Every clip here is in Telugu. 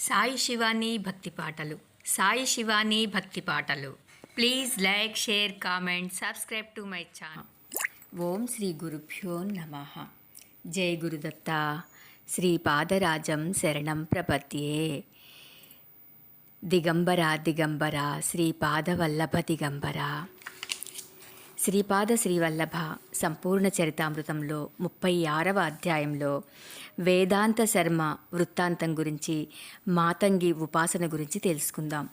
సాయి శివాని భక్తి పాటలు. సాయి శివాని భక్తి పాటలు. Please like share comment subscribe to my channel. Om Shri గురుభ్యో నమ. జై గురుదత్త. శ్రీ పాదరాజం శరణం ప్రపద్యే. దిగంబర దిగంబర శ్రీపాదవల్లభ దిగంబర. శ్రీపాద శ్రీవల్లభ సంపూర్ణ చరితామృతంలో ముప్పై ఆరవ అధ్యాయంలో వేదాంత శర్మ వృత్తాంతం గురించి మాతంగి ఉపాసన గురించి తెలుసుకుందాం.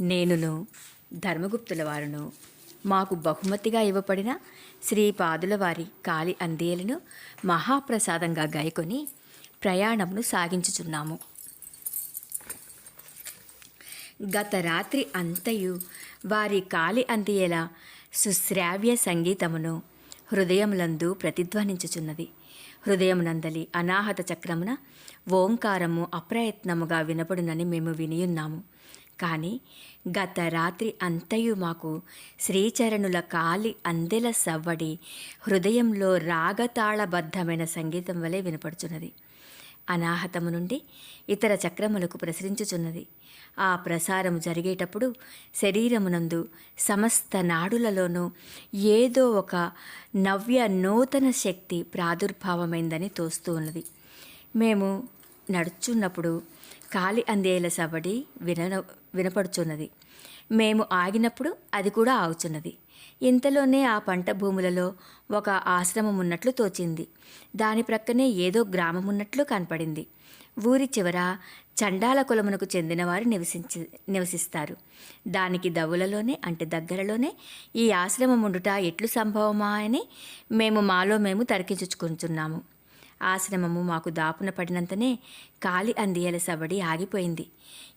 నేనును ధర్మగుప్తుల వారును మాకు బహుమతిగా ఇవ్వబడిన శ్రీపాదుల వారి కాలి అందేలను మహాప్రసాదంగా గాయకొని ప్రయాణమును సాగించుచున్నాము. గత రాత్రి అంతయు వారి కాలి అందియేలా సుశ్రావ్య సంగీతమును హృదయములందు ప్రతిధ్వనించుచున్నది. హృదయమునందలి అనాహత చక్రమున ఓంకారము అప్రయత్నముగా వినపడునని మేము వినియున్నాము. కానీ గత రాత్రి అంతయు మాకు శ్రీచరణుల కాలి అందెల సవ్వడి హృదయంలో రాగతాళబద్ధమైన సంగీతం వలె వినపడుచున్నది. అనాహతము నుండి ఇతర చక్రములకు ప్రసరించుచున్నది. ఆ ప్రసారము జరిగేటప్పుడు శరీరమునందు సమస్త నాడులలోనూ ఏదో ఒక నవ్య నూతన శక్తి ప్రాదుర్భావమైందని తోస్తూ ఉన్నది. మేము నడుచున్నప్పుడు కాలి అందేల సవడి విన వినపడుచున్నది. మేము ఆగినప్పుడు అది కూడా ఆగుచున్నది. ఇంతలోనే ఆ పంట భూములలో ఒక ఆశ్రమం ఉన్నట్లు తోచింది. దాని ప్రక్కనే ఏదో గ్రామం ఉన్నట్లు కనపడింది. ఊరి చివర చండాల కులమునకు చెందినవారు నివసించి నివసిస్తారు. దానికి దవులలోనే అంటే దగ్గరలోనే ఈ ఆశ్రమం ఉండుట ఎట్లు సంభవమా అని మేము మాలో మేము తరికించుకుంటున్నాము ఆశ్రమము మాకు దాపున పడినంతనే కాలి అందియల సవడి ఆగిపోయింది.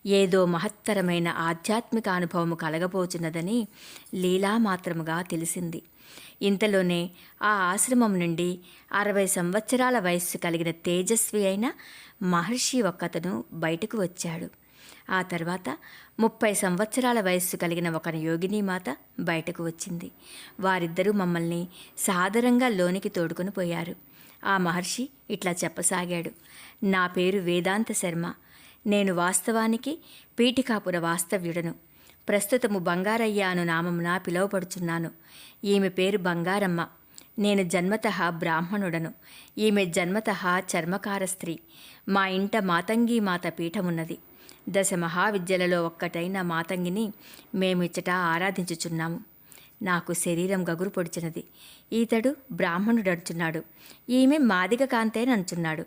ఏదో మహత్తరమైన ఆధ్యాత్మిక అనుభవము కలగబోచున్నదని లీలామాత్రముగా తెలిసింది. ఇంతలోనే ఆ ఆశ్రమం నుండి అరవై సంవత్సరాల వయస్సు కలిగిన తేజస్వి అయిన మహర్షి ఒక్కతను బయటకు వచ్చాడు. ఆ తర్వాత ముప్పై సంవత్సరాల వయస్సు కలిగిన ఒక యోగిని మాత బయటకు వచ్చింది. వారిద్దరూ మమ్మల్ని సాదరంగా లోనికి తోడుకొని పోయారు. ఆ మహర్షి ఇట్లా చెప్పసాగాడు. నా పేరు వేదాంత శర్మ. నేను వాస్తవానికి పీఠికాపుర వాస్తవ్యుడను. ప్రస్తుతము బంగారయ్య అను నామమున పిలువపడుచున్నాను ఈమె పేరు బంగారమ్మ. నేను జన్మత బ్రాహ్మణుడను. ఈమె జన్మత చర్మకార స్త్రీ. మా ఇంట మాతంగి మాత పీఠమున్నది. దశ మహావిద్యలలో ఒక్కటైన మాతంగిని మేమిచ్చట ఆరాధించుచున్నాము. నాకు శరీరం గగురు పొడిచినది ఈతడు బ్రాహ్మణుడు అంటున్నాడు ఈమె మాదిగ కాంతేనంటున్నాడు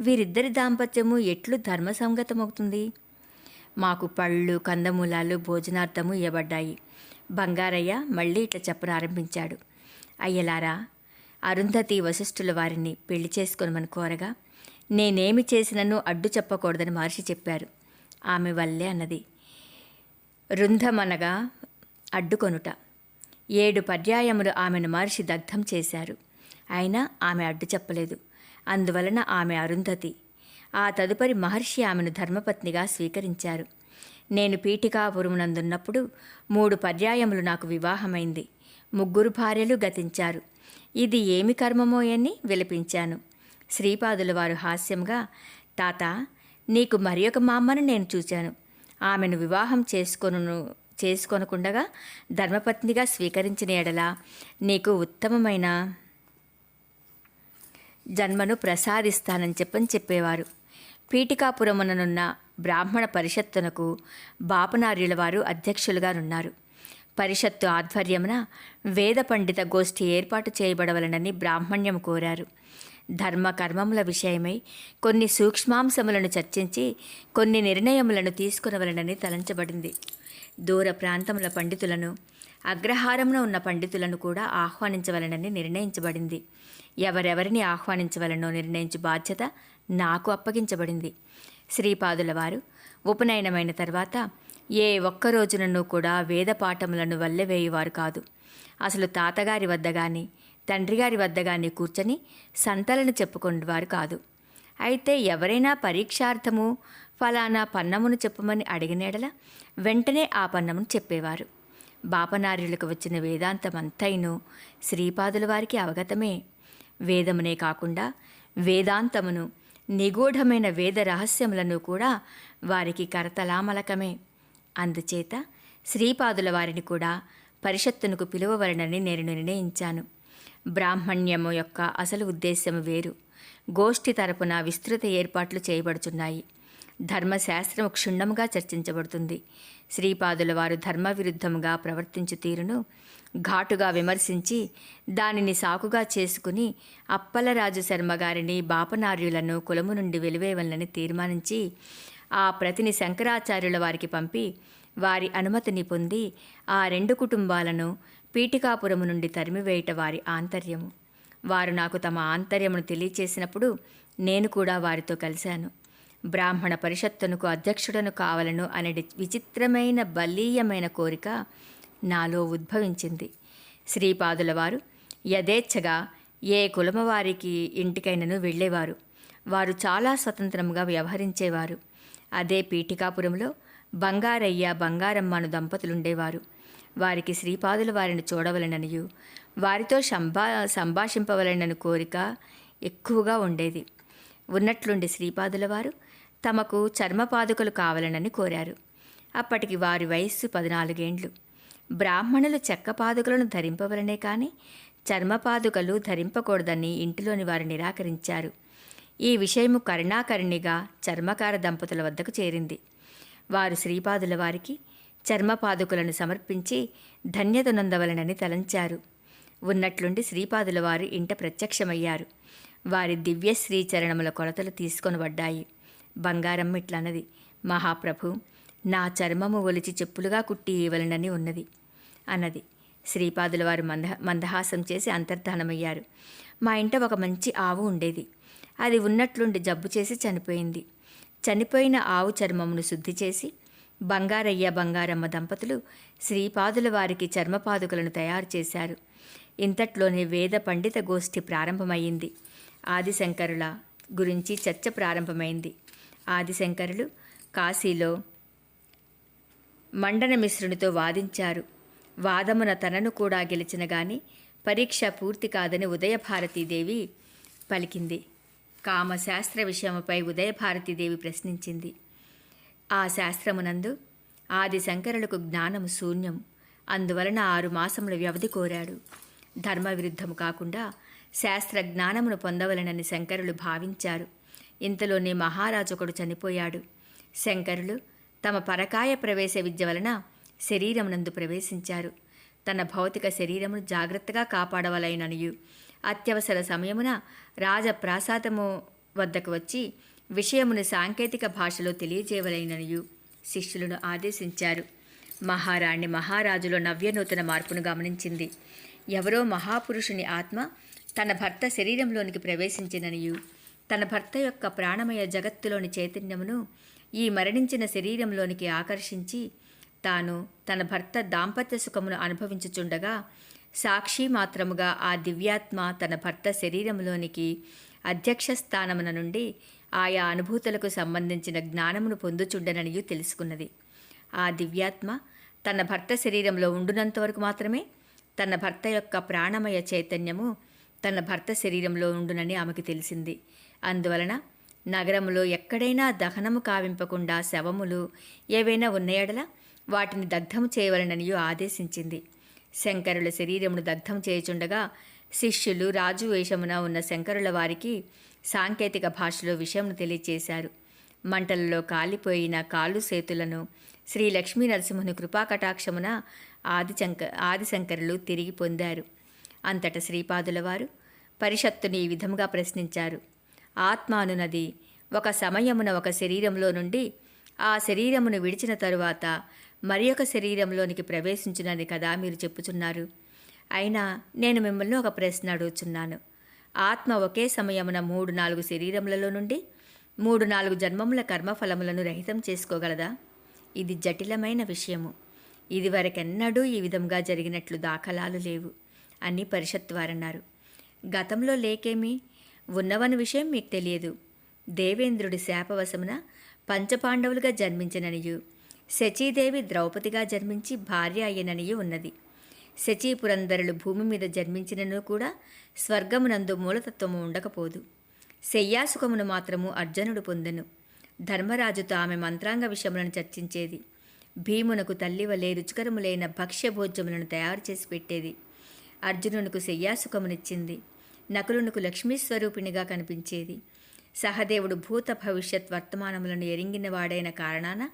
వీరిద్దరి దాంపత్యము ఎట్లు ధర్మసంగతమవుతుంది? మాకు పళ్ళు కందమూలాలు భోజనార్థము ఇవ్వబడ్డాయి బంగారయ్య మళ్ళీ ఇట్లా చెప్పనారంభించాడు. అయ్యలారా అరుంధతి వశిష్ఠుల వారిని పెళ్ళి చేసుకోనమని కోరగా నేనేమి చేసినను అడ్డు చెప్పకూడదని మహర్షి చెప్పారు. ఆమె వల్లే అన్నది. రుంధమనగా అడ్డుకొనుట. ఏడు పర్యాయములు ఆమెను మహర్షి దగ్ధం చేశారు. అయినా ఆమె అడ్డు చెప్పలేదు. అందువలన ఆమె అరుంధతి. ఆ తదుపరి మహర్షి ఆమెను ధర్మపత్నిగా స్వీకరించారు. నేను పీఠికాపురమునందున్నప్పుడు మూడు పర్యాయములు నాకు వివాహమైంది. ముగ్గురు భార్యలు గతించారు. ఇది ఏమి కర్మమోయని విలపించాను. శ్రీపాదుల వారు హాస్యంగా తాత నీకు మరి ఒక మామ్మను నేను చూశాను ఆమెను వివాహం చేసుకొను చేసుకొనకుండగా ధర్మపత్నిగా స్వీకరించిన ఎడల నీకు ఉత్తమమైన జన్మను ప్రసాదిస్తానని చెప్పని చెప్పేవారు. పీఠికాపురముననున్న బ్రాహ్మణ పరిషత్తునకు బాపనార్యుల వారు అధ్యక్షులుగానున్నారు. పరిషత్తు ఆధ్వర్యమున వేద పండిత గోష్ఠి ఏర్పాటు చేయబడవలనని బ్రాహ్మణ్యం కోరారు. ధర్మ కర్మముల విషయమై కొన్ని సూక్ష్మాంశములను చర్చించి కొన్ని నిర్ణయములను తీసుకునవలనని తలంచబడింది. దూర ప్రాంతముల పండితులను అగ్రహారంలో ఉన్న పండితులను కూడా ఆహ్వానించవలనని నిర్ణయించబడింది. ఎవరెవరిని ఆహ్వానించవలనో నిర్ణయించు బాధ్యత నాకు అప్పగించబడింది. శ్రీపాదుల వారు ఉపనయనమైన తర్వాత ఏ ఒక్క రోజునను కూడా వేద పాఠములను వల్లెవేయువారు కాదు. అసలు తాతగారి వద్ద కానీ తండ్రిగారి వద్ద కానీ కూర్చొని సంతలను చెప్పుకునేవారు కాదు. అయితే ఎవరైనా పరీక్షార్థము ఫలానా పన్నమును చెప్పమని అడిగినేడల వెంటనే ఆ పన్నమును చెప్పేవారు. బాపనార్యులకు వచ్చిన వేదాంతమంతైను శ్రీపాదుల వారికి అవగతమే. వేదమునే కాకుండా వేదాంతమును నిగూఢమైన వేద రహస్యములను కూడా వారికి కరతలామలకమే. అందుచేత శ్రీపాదుల వారిని కూడా పరిషత్తునకు పిలువవలనని నేను నిర్ణయించాను. బ్రాహ్మణ్యము యొక్క అసలు ఉద్దేశ్యము వేరు. గోష్ఠి తరపున విస్తృత ఏర్పాట్లు చేయబడుచున్నాయి. ధర్మశాస్త్రము క్షుణ్ణముగా చర్చించబడుతుంది. శ్రీపాదుల వారు ధర్మ విరుద్ధంగా ప్రవర్తించు తీరును ఘాటుగా విమర్శించి దానిని సాకుగా చేసుకుని అప్పలరాజు శర్మ గారిని బాపనార్యులను కులము నుండి వెలివేయవలనని తీర్మానించి ఆ ప్రతిని శంకరాచార్యుల వారికి పంపి వారి అనుమతిని పొంది ఆ రెండు కుటుంబాలను పీఠికాపురము నుండి తరిమివేయట వారి ఆంతర్యము. వారు నాకు తమ ఆంతర్యమును తెలియచేసినప్పుడు నేను కూడా వారితో కలిశాను. బ్రాహ్మణ పరిషత్తునకు అధ్యక్షుడను కావలను అనే విచిత్రమైన బలీయమైన కోరిక నాలో ఉద్భవించింది. శ్రీపాదుల వారు యథేచ్ఛగా ఏ కులమ వారికి ఇంటికైనను వెళ్ళేవారు. వారు చాలా స్వతంత్రంగా వ్యవహరించేవారు. అదే పీఠికాపురంలో బంగారయ్య బంగారమ్మను దంపతులుండేవారు. వారికి శ్రీపాదుల వారిని చూడవలననియు వారితో సంభా సంభాషింపవలనని కోరిక ఎక్కువగా ఉండేది. ఉన్నట్లుండి శ్రీపాదుల వారు తమకు చర్మపాదుకలు కావాలనని కోరారు. అప్పటికి వారి వయస్సు పద్నాలుగేండ్లు. బ్రాహ్మణులు చెక్క పాదుకలను ధరింపవలనే కానీ చర్మపాదుకలు ధరింపకూడదని ఇంటిలోని వారు నిరాకరించారు. ఈ విషయము కరుణాకరుణిగా చర్మకార దంపతుల వద్దకు చేరింది. వారు శ్రీపాదుల వారికి చర్మపాదుకులను సమర్పించి ధన్యత నొందవలనని తలంచారు. ఉన్నట్లుండి శ్రీపాదుల వారు ఇంట ప్రత్యక్షమయ్యారు. వారి దివ్య శ్రీచరణముల కొలతలు తీసుకొనబడ్డాయి. బంగారం ఇట్లన్నది. మహాప్రభు నా చర్మము ఒలిచి చెప్పులుగా కుట్టి ఇవ్వలనని ఉన్నది అన్నది. శ్రీపాదుల వారు మంద మందహాసం చేసి అంతర్ధానమయ్యారు. మా ఇంట ఒక మంచి ఆవు ఉండేది. అది ఉన్నట్లుండి జబ్బు చేసి చనిపోయింది. చనిపోయిన ఆవు చర్మమును శుద్ధి చేసి బంగారయ్య బంగారమ్మ దంపతులు శ్రీపాదుల వారికి చర్మపాదుకలను తయారు చేశారు. ఇంతట్లోనే వేద పండిత గోష్ఠి ప్రారంభమైంది ఆదిశంకరుల గురించి చర్చ ప్రారంభమైంది. ఆదిశంకరులు కాశీలో మండన మిశ్రునితో వాదించారు. వాదమున తనను కూడా గెలిచిన గాని పరీక్ష పూర్తి కాదని ఉదయభారతీదేవి పలికింది. కామశాస్త్ర విషయముపై ఉదయభారతీదేవి ప్రశ్నించింది. ఆ శాస్త్రమునందు ఆది శంకరులకు జ్ఞానము శూన్యం. అందువలన ఆరు మాసముల వ్యవధి కోరాడు. ధర్మ విరుద్ధము కాకుండా శాస్త్ర జ్ఞానమును పొందవలనని శంకరులు భావించారు. ఇంతలోనే మహారాజు ఒకడు చనిపోయాడు. శంకరులు తమ పరకాయ ప్రవేశ విద్య వలన శరీరమునందు ప్రవేశించారు. తన భౌతిక శరీరమును జాగ్రత్తగా కాపాడవలైననియు. అత్యవసర సమయమున రాజప్రాసాదము వద్దకు వచ్చి విషయమును సాంకేతిక భాషలో తెలియజేయవలైననియు శిష్యులను ఆదేశించారు. మహారాణి మహారాజులో నవ్యనూతన మార్పును గమనించింది. ఎవరో మహాపురుషుని ఆత్మ తన భర్త శరీరంలోనికి ప్రవేశించిననియు తన భర్త యొక్క ప్రాణమయ జగత్తులోని చైతన్యమును ఈ మరణించిన శరీరంలోనికి ఆకర్షించి తాను తన భర్త దాంపత్య సుఖమును అనుభవించుచుండగా సాక్షి మాత్రముగా ఆ దివ్యాత్మ తన భర్త శరీరంలోనికి అధ్యక్ష స్థానమున నుండి ఆయా అనుభూతులకు సంబంధించిన జ్ఞానమును పొందుచుండననియు తెలుసుకున్నది. ఆ దివ్యాత్మ తన భర్త శరీరంలో ఉండునంత వరకు మాత్రమే తన భర్త యొక్క ప్రాణమయ చైతన్యము తన భర్త శరీరంలో ఉండునని ఆమెకు తెలిసింది. అందువలన నగరంలో ఎక్కడైనా దహనము కావింపకుండా శవములు ఏవైనా ఉన్నయడల వాటిని దగ్ధము చేయవలననియో ఆదేశించింది. శంకరుల శరీరమును దగ్ధం చేయుచుండగా శిష్యులు రాజు వేషమున ఉన్న శంకరుల వారికి సాంకేతిక భాషలో విషయంను తెలియచేశారు. మంటలలో కాలిపోయిన కాళ్ళు సేతులను శ్రీ లక్ష్మీ నరసింహుని కృపాకటాక్షమున ఆదిశంక ఆదిశంకరులు తిరిగి పొందారు. అంతట శ్రీపాదుల వారు పరిషత్తుని ఈ విధముగా ప్రశ్నించారు. ఆత్మానునది. ఒక సమయమున ఒక శరీరంలో నుండి ఆ శరీరమును విడిచిన తరువాత మరి ఒక శరీరంలోనికి ప్రవేశించునని కదా మీరు చెప్పుచున్నారు. అయినా నేను మిమ్మల్ని ఒక ప్రశ్న అడుగుచున్నాను. ఆత్మ ఒకే సమయమున మూడు నాలుగు శరీరములలో నుండి మూడు నాలుగు జన్మముల కర్మఫలములను రహితం చేసుకోగలదా? ఇది జటిలమైన విషయము. ఇదివరకెన్నడూ ఈ విధంగా జరిగినట్లు దాఖలాలు లేవు అని పరిషత్ వారన్నారు. గతంలో లేకేమీ? ఉన్నవని విషయం మీకు తెలియదు. దేవేంద్రుడి శాపవశమున పంచపాండవులుగా జన్మించిననియు శచీదేవి ద్రౌపదిగా జన్మించి భార్య అయ్యననియు ఉన్నది. శచీపురంధరులు భూమి మీద జన్మించినను కూడా స్వర్గమునందు మూలతత్వము ఉండకపోదు. శయ్యాసుఖమును మాత్రము అర్జునుడు పొందెను. ధర్మరాజుతో ఆమె మంత్రాంగ విషయములను చర్చించేది. భీమునకు తల్లివలే రుచికరములైన రుచికరములైన భక్ష్యభోజ్యములను తయారు చేసి పెట్టేది. అర్జునునకు శయ్యాసుఖమునిచ్చింది నకులునకు లక్ష్మీ స్వరూపిణిగా కనిపించేది. సహదేవుడు భూత భవిష్యత్ వర్తమానములను ఎరింగినవాడైన కారణాన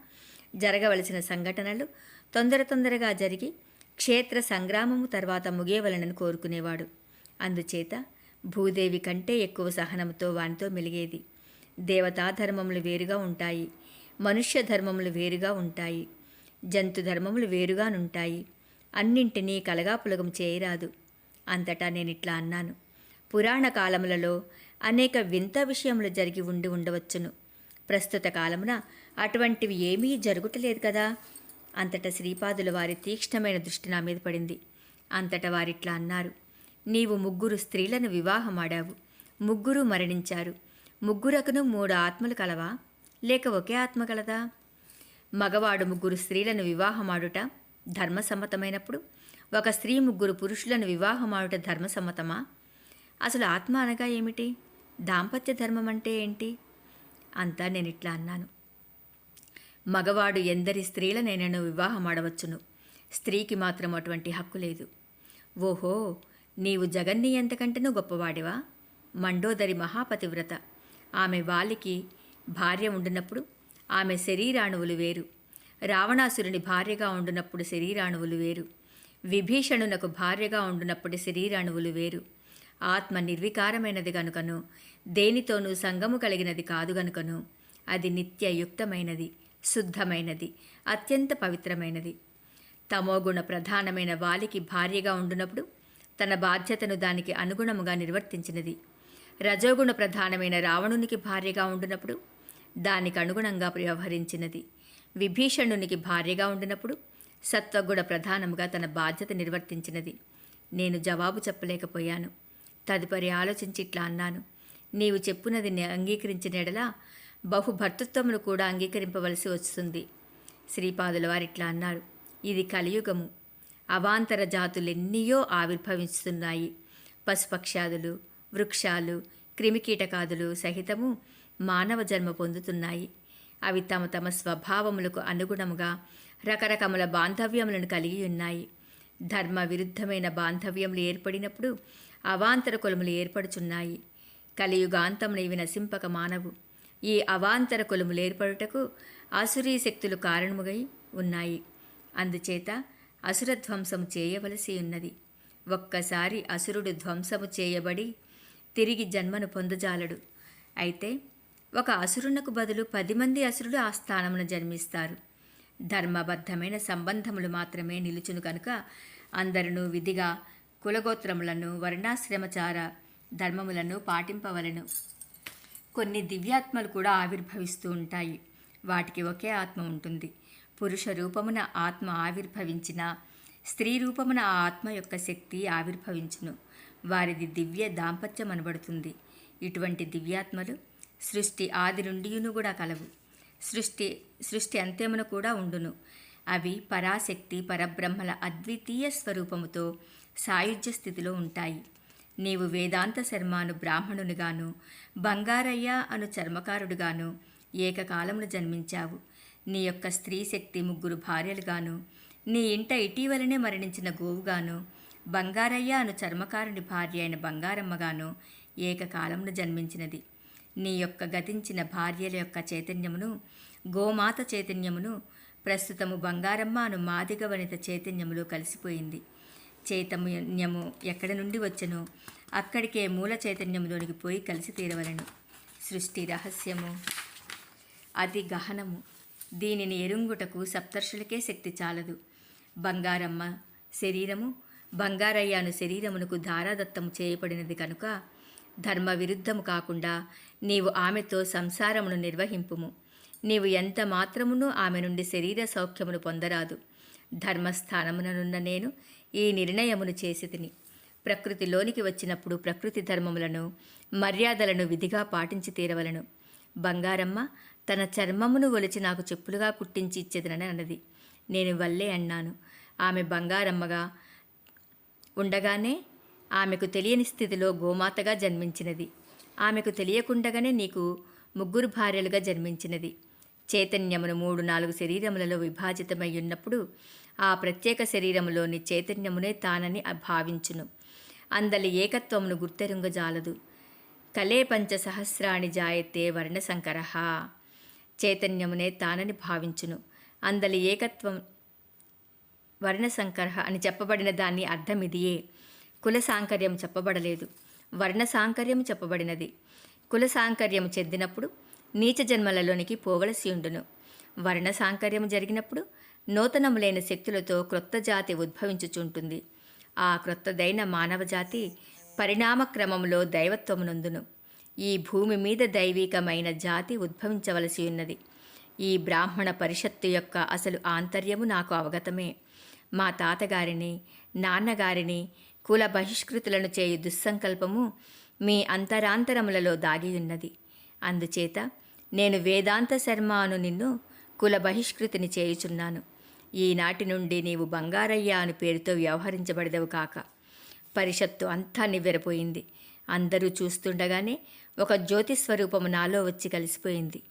జరగవలసిన సంఘటనలు తొందర తొందరగా జరిగి క్షేత్ర సంగ్రామము తర్వాత ముగియవలనని కోరుకునేవాడు. అందుచేత భూదేవి కంటే ఎక్కువ సహనంతో వానితో మెలిగేది. దేవతా ధర్మములు వేరుగా ఉంటాయి. మనుష్య ధర్మములు వేరుగా ఉంటాయి. జంతు ధర్మములు వేరుగానుంటాయి. అన్నింటినీ కలగాపులగం చేయరాదు. అంతటా నేనిట్లా అన్నాను. పురాణ కాలములలో అనేక వింత విషయములు జరిగి ఉండి ఉండవచ్చును. ప్రస్తుత కాలమున అటువంటివి ఏమీ జరుగుటలేదు కదా? అంతటా శ్రీపాదుల వారి తీక్ష్ణమైన దృష్టి నా మీద పడింది. అంతటా వారిట్లా అన్నారు నీవు ముగ్గురు స్త్రీలను వివాహమాడావు. ముగ్గురు మరణించారు. ముగ్గురకును మూడు ఆత్మలు కలవా? లేక ఒకే ఆత్మ కలదా మగవాడు ముగ్గురు స్త్రీలను వివాహమాడుట ధర్మసమ్మతమైనప్పుడు ఒక స్త్రీ ముగ్గురు పురుషులను వివాహమాడుట ధర్మసమ్మతమా? అసలు ఆత్మ అనగా ఏమిటి? దాంపత్య ధర్మం అంటే ఏంటి? అంతా నేను ఇట్లా అన్నాను. మగవాడు ఎందరి స్త్రీలనైనను వివాహమాడవచ్చును. స్త్రీకి మాత్రం అటువంటి హక్కు లేదు. ఓహో నీవు జగన్ని ఎంతకంటేనూ గొప్పవాడివా? మండోదరి మహాపతివ్రత. ఆమె వాలికి భార్య ఉండినప్పుడు ఆమె శరీరాణువులు వేరు. రావణాసురుని భార్యగా ఉండినప్పుడు శరీరాణువులు వేరు. విభీషణునకు భార్యగా ఉండినప్పుడు శరీరాణువులు వేరు. ఆత్మ నిర్వికారమైనది గనుకను దేనితోనూ సంగము కలిగినది కాదు గనుకను అది నిత్యయుక్తమైనది శుద్ధమైనది అత్యంత పవిత్రమైనది. తమోగుణ ప్రధానమైన వాలికి భార్యగా ఉండునప్పుడు తన బాధ్యతను దానికి అనుగుణముగా నిర్వర్తించినది. రజోగుణ ప్రధానమైన రావణునికి భార్యగా ఉండునప్పుడు దానికి అనుగుణంగా వ్యవహరించినది. విభీషణునికి భార్యగా ఉండినప్పుడు సత్వగుణ ప్రధానముగా తన బాధ్యత నిర్వర్తించినది. నేను జవాబు చెప్పలేకపోయాను. తదుపరి ఆలోచించి ఇట్లా అన్నాను. నీవు చెప్పునది అంగీకరించినడలా అంగీకరించిన ఎడలా కూడా అంగీకరింపవలసి వస్తుంది. శ్రీపాదుల వారిట్లా అన్నారు. ఇది కలియుగము. అవాంతర జాతులెన్నయో ఆవిర్భవిస్తున్నాయి పశుపక్షాదులు వృక్షాలు క్రిమికీటకాదులు సహితము మానవ జన్మ పొందుతున్నాయి. అవి తమ తమ స్వభావములకు అనుగుణముగా రకరకముల బాంధవ్యములను కలిగి ఉన్నాయి. ధర్మ విరుద్ధమైన బాంధవ్యములు ఏర్పడినప్పుడు అవాంతర కులములు ఏర్పడుచున్నాయి. కలియుగాంతమున ఇవి నశింపక మానవు ఈ అవాంతర కులములు ఏర్పడుటకు అసురీ శక్తులు కారణముగై ఉన్నాయి. అందుచేత అసురధ్వంసము చేయవలసి ఉన్నది. ఒక్కసారి అసురుడు ధ్వంసము చేయబడి తిరిగి జన్మను పొందజాలడు. అయితే ఒక అసురునకు బదులు పది మంది అసురుడు ఆ స్థానమున జన్మిస్తారు. ధర్మబద్ధమైన సంబంధములు మాత్రమే నిలుచును కనుక అందరూ విధిగా కులగోత్రములను వర్ణాశ్రమచార ధర్మములను పాటింపవలను. కొన్ని దివ్యాత్మలు కూడా ఆవిర్భవిస్తూ ఉంటాయి. వాటికి ఒకే ఆత్మ ఉంటుంది. పురుష రూపమున ఆత్మ ఆవిర్భవించిన స్త్రీ రూపమున ఆ ఆత్మ యొక్క శక్తి ఆవిర్భవించును. వారిది దివ్య దాంపత్యం అనబడుతుంది ఇటువంటి దివ్యాత్మలు సృష్టి ఆది నుండియును కూడా కలవు. సృష్టి సృష్టి అంత్యమున కూడా ఉండును. అవి పరాశక్తి పరబ్రహ్మల అద్వితీయ స్వరూపముతో సాయుధ్య స్థితిలో ఉంటాయి. నీవు వేదాంత శర్మాను బ్రాహ్మణునిగాను బంగారయ్య అను చర్మకారుడుగాను ఏకకాలమును జన్మించావు. నీ యొక్క స్త్రీ శక్తి ముగ్గురు భార్యలుగాను నీ ఇంట ఇటీవలనే మరణించిన గోవుగాను బంగారయ్య అను చర్మకారుని భార్య అయిన బంగారమ్మగాను ఏకకాలమును జన్మించినది. నీ యొక్క గతించిన భార్యల యొక్క చైతన్యమును గోమాత చైతన్యమును ప్రస్తుతము బంగారమ్మ అను మాదిగ వనిత చైతన్యములో కలిసిపోయింది. చైతన్యము ఎక్కడి నుండి వచ్చను? అక్కడికే మూల చైతన్యములోనికి పోయి కలిసి తీరవలను. సృష్టి రహస్యము. అతి గహనము. దీనిని ఎరుంగుటకు సప్తర్షులకే శక్తి చాలదు. బంగారమ్మ శరీరము బంగారయ్యను శరీరమునకు ధారాదత్తము చేయబడినది కనుక ధర్మ విరుద్ధము కాకుండా నీవు ఆమెతో సంసారమును నిర్వహింపుము. నీవు ఎంత మాత్రమునూ ఆమె నుండి శరీర సౌఖ్యమును పొందరాదు. ధర్మస్థానముననున్న నేను ఈ నిర్ణయమును చేసి తిని ప్రకృతిలోనికి వచ్చినప్పుడు ప్రకృతి ధర్మములను మర్యాదలను విధిగా పాటించి తీరవలను. బంగారమ్మ తన చర్మమును ఒలిచి నాకు చెప్పులుగా కుట్టించి ఇచ్చేదనని అన్నది. నేను వల్లే అన్నాను. ఆమె బంగారమ్మగా ఉండగానే ఆమెకు తెలియని స్థితిలో గోమాతగా జన్మించినది. ఆమెకు తెలియకుండగానే నీకు ముగ్గురు భార్యలుగా జన్మించినది. చైతన్యమును మూడు నాలుగు శరీరములలో విభాజితమై ఉన్నప్పుడు ఆ ప్రత్యేక శరీరములోని చైతన్యమునే తానని భావించును. అందలి ఏకత్వమును గుర్తెరుంగజాలదు. కలే పంచ సహస్రాణి జాయతే వర్ణశంకర. చైతన్యమునే తానని భావించును. అందలి ఏకత్వం వర్ణశంకర అని చెప్పబడిన దాని అర్థం ఇదియే. కుల సాంకర్యం చెప్పబడలేదు. వర్ణ సాంకర్యం చెప్పబడినది. కుల సాంకర్యం చెందినప్పుడు నీచ జన్మలలోనికి పోవలసి ఉండును. వర్ణ సాంకర్యం జరిగినప్పుడు నూతనములైన శక్తులతో క్రొత్త జాతి ఉద్భవించుచుంటుంది. ఆ క్రొత్తదైన మానవ జాతి పరిణామ క్రమంలో దైవత్వమునందును. ఈ భూమి మీద దైవికమైన జాతి ఉద్భవించవలసి ఉన్నది. ఈ బ్రాహ్మణ పరిషత్తు యొక్క అసలు ఆంతర్యము నాకు అవగతమే. మా తాతగారిని నాన్నగారిని కుల బహిష్కృతులను చేయు దుస్సంకల్పము మీ అంతరాంతరములలో దాగియున్నది. అందుచేత నేను వేదాంత శర్మ అను నిన్ను కుల బహిష్కృతిని చేయుచున్నాను. ఈనాటి నుండి నీవు బంగారయ్య అని పేరుతో వ్యవహరించబడదవు కాక. పరిషత్తు అంతా నివ్వెరపోయింది. అందరూ చూస్తుండగానే ఒక జ్యోతి స్వరూపము నాలో వచ్చి కలిసిపోయింది.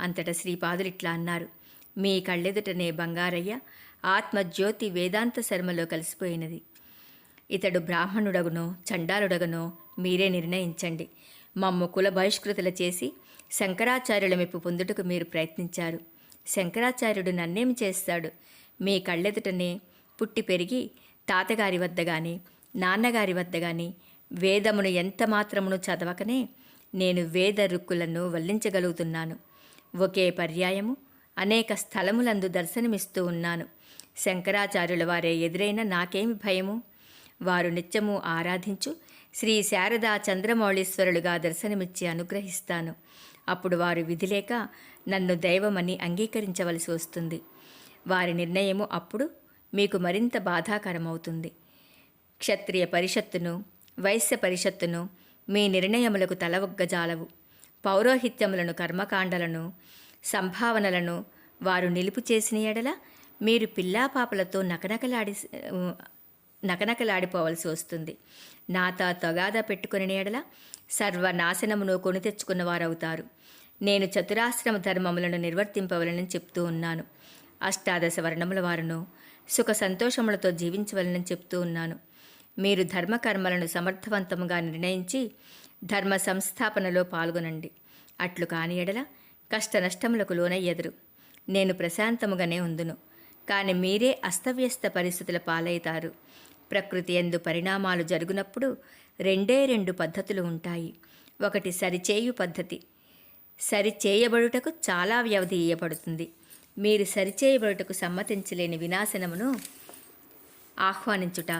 అంతటా శ్రీపాదులు ఇట్లా అన్నారు మీ కళ్ళెదుటనే బంగారయ్య ఆత్మజ్యోతి వేదాంత శర్మలో కలిసిపోయినది. ఇతడు బ్రాహ్మణుడగునో చండాలుడగనో మీరే నిర్ణయించండి. మమ్మ కుల బహిష్కృతుల చేసి శంకరాచార్యుల మెప్పు పొందుటకు మీరు ప్రయత్నించారు. శంకరాచార్యుడు నన్నేం చేస్తాడు? మీ కళ్ళెదుటనే పుట్టి పెరిగి తాతగారి వద్ద గాని నాన్నగారి వద్ద గాని వేదమును ఎంత మాత్రమును చదవకనే నేను వేద రుక్కులను వల్లించగలుగుతున్నాను. ఒకే పర్యాయము అనేక స్థలములందు దర్శనమిస్తూ ఉన్నాను. శంకరాచార్యుల వారే ఎదురైన నాకేమి భయము? వారు నిత్యము ఆరాధించు శ్రీ శారదా చంద్రమౌళీశ్వరులుగా దర్శనమిచ్చి అనుగ్రహిస్తాను. అప్పుడు వారు విధిలేక నన్ను దైవమని అంగీకరించవలసి వస్తుంది. వారి నిర్ణయము అప్పుడు మీకు మరింత బాధాకరమవుతుంది. క్షత్రియ పరిషత్తును వైశ్య పరిషత్తును మీ నిర్ణయములకు తలవగ్గజాలవు. పౌరోహిత్యములను కర్మకాండలను సంభావనలను వారు నిలుపు చేసిన ఎడల మీరు పిల్లాపాపలతో నకనకలాడి నకనకలాడిపోవలసి వస్తుంది. నాతో తగాదా పెట్టుకుని ఎడల సర్వనాశనమును కొని తెచ్చుకున్న వారవుతారు. నేను చతురాశ్రమ ధర్మములను నిర్వర్తింపవలనని చెప్తూ ఉన్నాను. అష్టాదశ వర్ణముల వారును సుఖ సంతోషములతో జీవించవలనని చెప్తూ ఉన్నాను. మీరు ధర్మకర్మలను సమర్థవంతముగా నిర్ణయించి ధర్మ సంస్థాపనలో పాల్గొనండి. అట్లు కాని ఎడల కష్ట నష్టములకు లోనయ్యెదరు. నేను ప్రశాంతముగానే ఉందును. కానీ మీరే అస్తవ్యస్త పరిస్థితుల పాలవుతారు ప్రకృతి ఎందు పరిణామాలు జరుగునప్పుడు రెండే రెండు పద్ధతులు ఉంటాయి. ఒకటి సరిచేయు పద్ధతి. సరిచేయబడుటకు చాలా వ్యవధి ఇయ్యబడుతుంది. మీరు సరిచేయబడుటకు సమ్మతించలేని వినాశనమును ఆహ్వానించుట.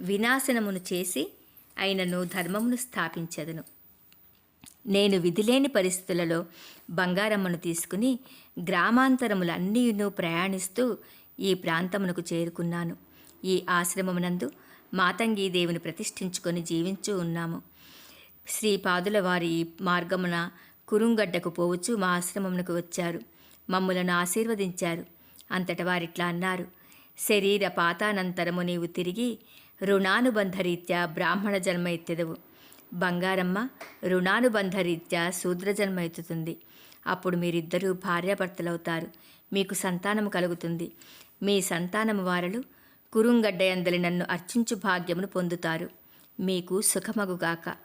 వినాశనమును చేసి అయినను ధర్మమును స్థాపించదును. నేను విధిలేని పరిస్థితులలో బంగారమ్మను తీసుకుని గ్రామాంతరములన్నీను ప్రయాణిస్తూ ఈ ప్రాంతమునకు చేరుకున్నాను. ఈ ఆశ్రమమునందు మాతంగీదేవిని ప్రతిష్ఠించుకొని జీవించు ఉన్నాము. శ్రీపాదుల వారి మార్గమున కురుంగడ్డకు పోవచ్చు మా ఆశ్రమమునకు వచ్చారు. మమ్ములను ఆశీర్వదించారు. అంతట వారిట్లా అన్నారు శరీర పాతానంతరము నీవు తిరిగి రుణానుబంధరీత్యా బ్రాహ్మణ జన్మ ఎత్తెదవు బంగారమ్మ రుణానుబంధరీత్యా శూద్ర జన్మ ఎత్తుతుంది అప్పుడు మీరిద్దరూ భార్యాభర్తలవుతారు. మీకు సంతానము కలుగుతుంది. మీ సంతానము వారలు కురుంగడ్డయందలి నన్ను అర్చించు భాగ్యమును పొందుతారు. మీకు సుఖమగుగాక.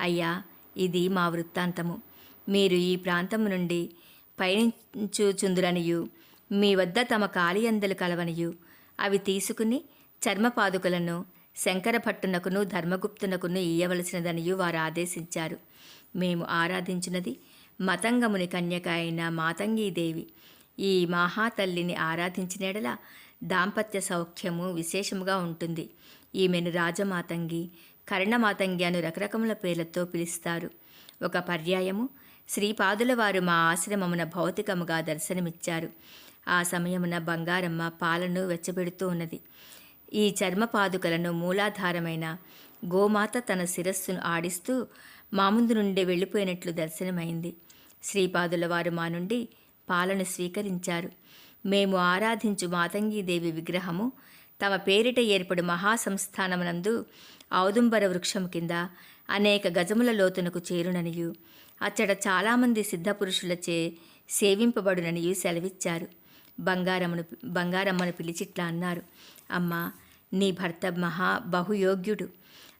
అయ్యా ఇది మా వృత్తాంతము. మీరు ఈ ప్రాంతము నుండి పయనించుచుందురనియు మీ వద్ద తమ కాళియందలు కలవనియు. అవి తీసుకుని చర్మపాదుకలను శంకరభట్టునకును ధర్మగుప్తునకును ఇయ్యవలసినదనియు వారు ఆదేశించారు. మేము ఆరాధించినది మతంగముని కన్యక అయిన మాతంగీదేవి. ఈ మహాతల్లిని ఆరాధించినడల దాంపత్య సౌఖ్యము విశేషముగా ఉంటుంది. ఈమెను రాజమాతంగి కర్ణమాతంగి అను రకరకముల పేర్లతో పిలుస్తారు. ఒక పర్యాయము శ్రీపాదుల వారు మా ఆశ్రమమున భౌతికముగా దర్శనమిచ్చారు. ఆ సమయమున బంగారమ్మ పాలను వెచ్చబెడుతూ ఉన్నది. ఈ చర్మ పాదుకలను మూలాధారమైన గోమాత తన శిరస్సును ఆడిస్తూ మా ముందు నుండి వెళ్ళిపోయినట్లు దర్శనమైంది. శ్రీపాదుల వారు మా నుండి పాలను స్వీకరించారు. మేము ఆరాధించు మాతంగీదేవి విగ్రహము తమ పేరిట ఏర్పడు మహాసంస్థానమునందు ఔదుంబర వృక్షం కింద అనేక గజముల లోతునకు చేరుననియు. అచ్చట చాలామంది సిద్ధపురుషులచే సేవింపబడునని సెలవిచ్చారు. బంగారమును బంగారమ్మను పిలిచిట్లా అన్నారు. అమ్మా నీ భర్త మహా బహుయోగ్యుడు.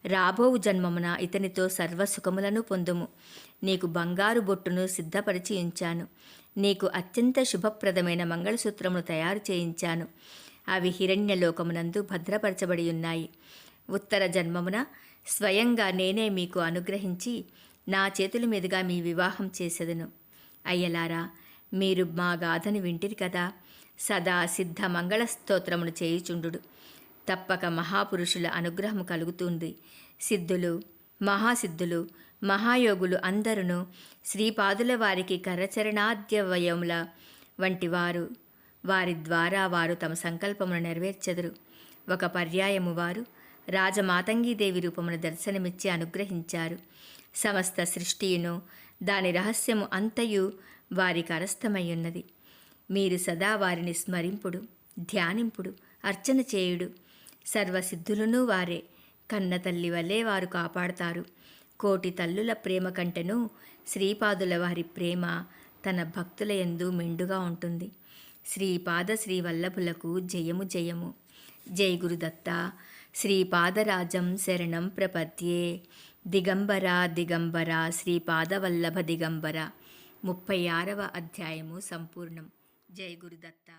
రాబోవు జన్మమున ఇతనితో సర్వసుఖములను పొందుము. నీకు బంగారు బొట్టును సిద్ధపరిచి ఉంచాను. నీకు అత్యంత శుభప్రదమైన మంగళసూత్రమును తయారు చేయించాను. అవి హిరణ్యలోకమునందు భద్రపరచబడి ఉన్నాయి. ఉత్తర జన్మమున స్వయంగా నేనే మీకు అనుగ్రహించి నా చేతుల మీదుగా మీ వివాహం చేసేదను. అయ్యలారా మీరు మా గాథను వింటిరి కదా. సదా సిద్ధ మంగళ స్తోత్రమును చేయుచుండు తప్పక మహాపురుషుల అనుగ్రహం కలుగుతుంది. సిద్ధులు మహాసిద్ధులు మహాయోగులు అందరును శ్రీపాదుల వారికి కరచరణాద్యవయముల వంటి వారు వారి ద్వారా వారు తమ సంకల్పమును నెరవేర్చెదరు. ఒక పర్యాయము వారు రాజమాతంగీదేవి రూపమును దర్శనమిచ్చి అనుగ్రహించారు. సమస్త సృష్టియును దాని రహస్యము అంతయు వారికి అరస్తమయ్యున్నది మీరు సదా వారిని స్మరింపుడు ధ్యానింపుడు అర్చన చేయుడు. సర్వసిద్ధులను వారే కన్న తల్లి వారు కాపాడతారు. కోటి తల్లుల ప్రేమ కంటెను శ్రీపాదుల వారి ప్రేమ తన భక్తుల యందు మెండుగా ఉంటుంది. శ్రీపాద శ్రీవల్లభులకు జయము జయము. జై గురుదత్త. శ్రీపాదరాజం శరణం ప్రపద్యే. దిగంబర దిగంబర శ్రీపాదవల్లభ దిగంబర ముప్పై ఆరవ అధ్యాయము సంపూర్ణం జై గురుదత్త